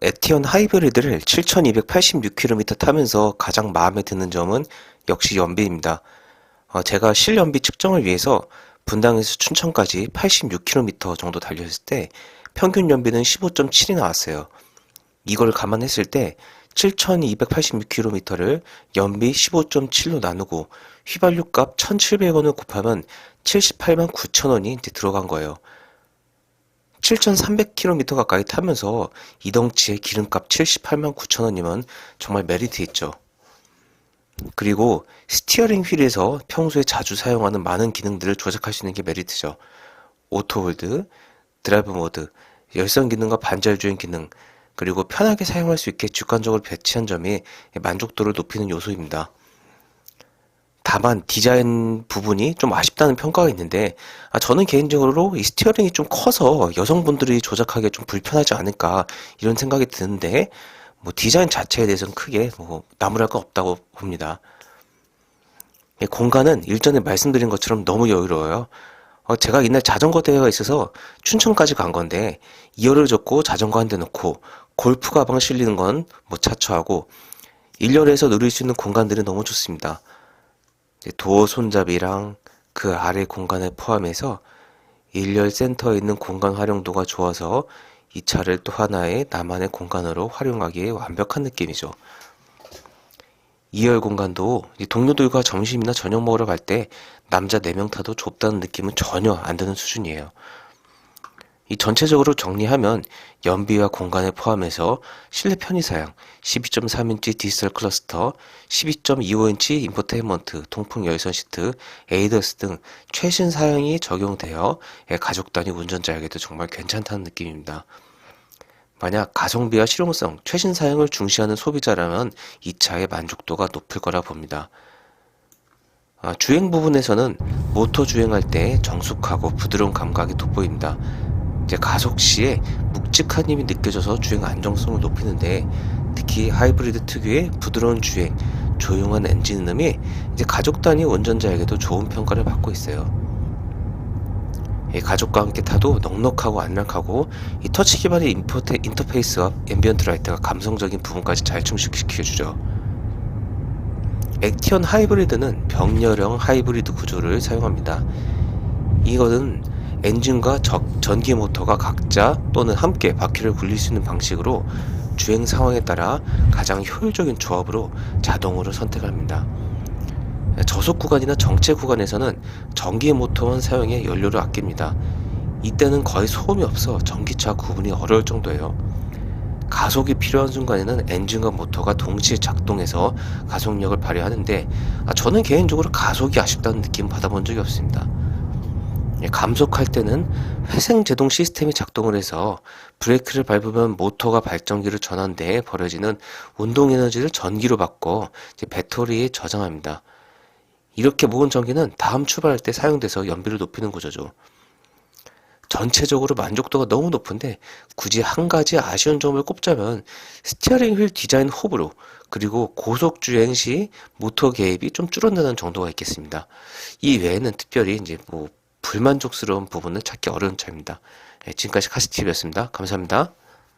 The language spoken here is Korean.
에티언 하이브리드를 7,286km 타면서 가장 마음에 드는 점은 역시 연비입니다. 어, 제가 실연비 측정을 위해서 분당에서 춘천까지 86km 정도 달렸을 때 평균 연비는 15.7이 나왔어요. 이걸 감안했을 때 7,286km를 연비 15.7로 나누고 휘발유 값 1,700원을 곱하면 78만 9천 원이 이제 들어간 거예요. 7,300km 가까이 타면서 이 덩치의 기름값 78만 9천 원이면 정말 메리트 있죠. 그리고 스티어링 휠에서 평소에 자주 사용하는 많은 기능들을 조작할 수 있는 게 메리트죠. 오토홀드, 드라이브 모드, 열선 기능과 반절 주행 기능, 그리고 편하게 사용할 수 있게 주관적으로 배치한 점이 만족도를 높이는 요소입니다. 다만 디자인 부분이 좀 아쉽다는 평가가 있는데 아, 저는 개인적으로 이 스티어링이 좀 커서 여성분들이 조작하기 좀 불편하지 않을까 이런 생각이 드는데 뭐 디자인 자체에 대해서는 크게 뭐 나무랄 거 없다고 봅니다. 예, 공간은 일전에 말씀드린 것처럼 너무 여유로워요. 어, 제가 이날 자전거 대회가 있어서 춘천까지 간 건데 2열을 줬고 자전거 한 대 놓고 골프 가방 실리는 건 뭐 차초하고 1열에서 누릴 수 있는 공간들이 너무 좋습니다. 도어 손잡이랑 그 아래 공간을 포함해서 1열 센터에 있는 공간 활용도가 좋아서 이 차를 또 하나의 나만의 공간으로 활용하기에 완벽한 느낌이죠. 2열 공간도 이 동료들과 점심이나 저녁 먹으러 갈 때 남자 4명 타도 좁다는 느낌은 전혀 안 드는 수준이에요. 이 전체적으로 정리하면 연비와 공간을 포함해서 실내 편의 사양 12.3인치 디지털 클러스터, 12.25인치 인포테인먼트, 통풍 열선 시트, 에이더스 등 최신 사양이 적용되어 가족 단위 운전자에게도 정말 괜찮다는 느낌입니다. 만약 가성비와 실용성, 최신 사양을 중시하는 소비자라면 이 차의 만족도가 높을 거라 봅니다. 아, 주행 부분에서는 모터 주행할 때 정숙하고 부드러운 감각이 돋보입니다. 이제 가속 시에 묵직한 힘이 느껴져서 주행 안정성을 높이는데 특히 하이브리드 특유의 부드러운 주행, 조용한 엔진 음이 이제 가족 단위 운전자에게도 좋은 평가를 받고 있어요. 이 가족과 함께 타도 넉넉하고 안락하고 이 터치 기반의 인포테, 인터페이스와 앰비언트 라이트가 감성적인 부분까지 잘 충족시켜주죠. 액티언 하이브리드는 병렬형 하이브리드 구조를 사용합니다. 이것은 엔진과 적, 전기 모터가 각자 또는 함께 바퀴를 굴릴 수 있는 방식으로 주행 상황에 따라 가장 효율적인 조합으로 자동으로 선택합니다. 저속 구간이나 정체 구간에서는 전기 모터만 사용해 연료를 아낍니다. 이때는 거의 소음이 없어 전기차 구분이 어려울 정도예요. 가속이 필요한 순간에는 엔진과 모터가 동시에 작동해서 가속력을 발휘하는데 아, 저는 개인적으로 가속이 아쉽다는 느낌 받아본 적이 없습니다. 예, 감속할 때는 회생 제동 시스템이 작동을 해서 브레이크를 밟으면 모터가 발전기를 전환돼 버려지는 운동 에너지를 전기로 바꿔 배터리에 저장합니다. 이렇게 모은 전기는 다음 출발할 때 사용돼서 연비를 높이는 구조죠. 전체적으로 만족도가 너무 높은데 굳이 한 가지 아쉬운 점을 꼽자면 스티어링 휠 디자인 호불호 그리고 고속 주행 시 모터 개입이 좀 줄어드는 정도가 있겠습니다. 이 외에는 특별히 이제 뭐 불만족스러운 부분을 찾기 어려운 차입니다. 네, 지금까지 카스티브였습니다. 감사합니다.